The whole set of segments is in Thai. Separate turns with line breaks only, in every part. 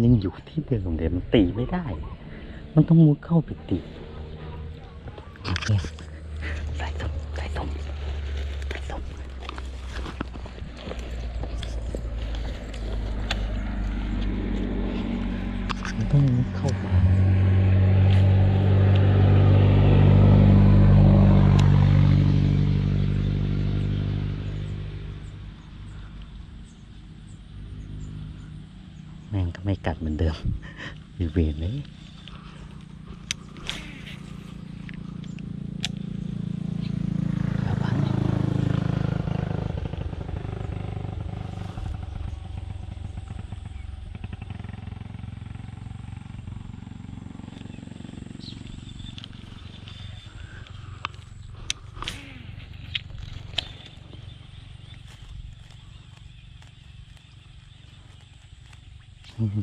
ยังอยู่ที่เดิมเดี๋ยวมันตีไม่ได้ มันต้องมุดเข้าไปตีใส่สมใส่สมใส่สมมันต้องมุดเข้าไป แม่งก็ไม่กัดเหมือนเดิมอีเวนเลย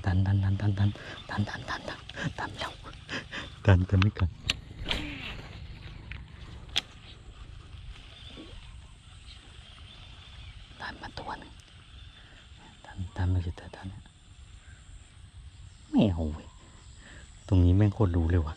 ดันดันดันดันดันดันดันดันดันดันแล้วดันจะไม่กัดดันมาตัวหนึงดันดันไม่ใช่แต่ดันเนี่ยไม่เอาเว้ยตรงนี้แม่งโคตรรู้เลยว่ะ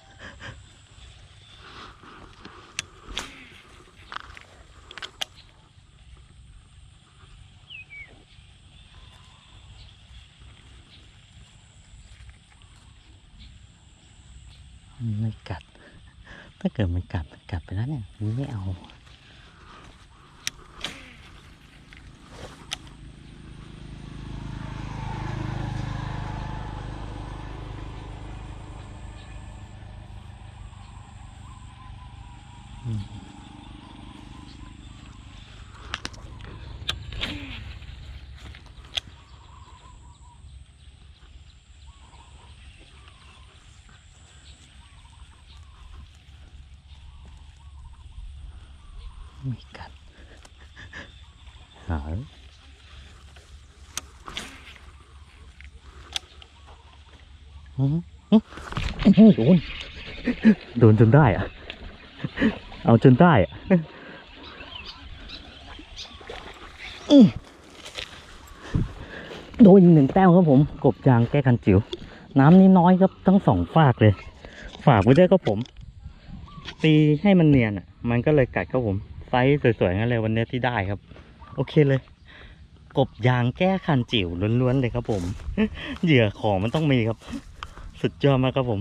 ไม่กัด ถ้าเกิดมันกัดมันกัดไปแล้วเนี่ยมันไม่เอา ไม่กัดหาอืมอืมโดนโดนจนได้อะเอาจนได้อะอืมโดนอีกหนึ่งแต้มครับผม กบยางแก้คันจิ๋ว น้ำนี่น้อยครับทั้งสองฝากเลย ฝากไว้ด้วยครับผม ตีให้มันเนียนอะ มันก็เลยกัดครับผม ไซส์สวยๆงั้นเลยวันนี้ที่ได้ครับ โอเคเลย กบยางแก้คันจิ๋วล้วนๆเลยครับผม เหยื่อของมันต้องมีครับ สุดยอดมากครับผม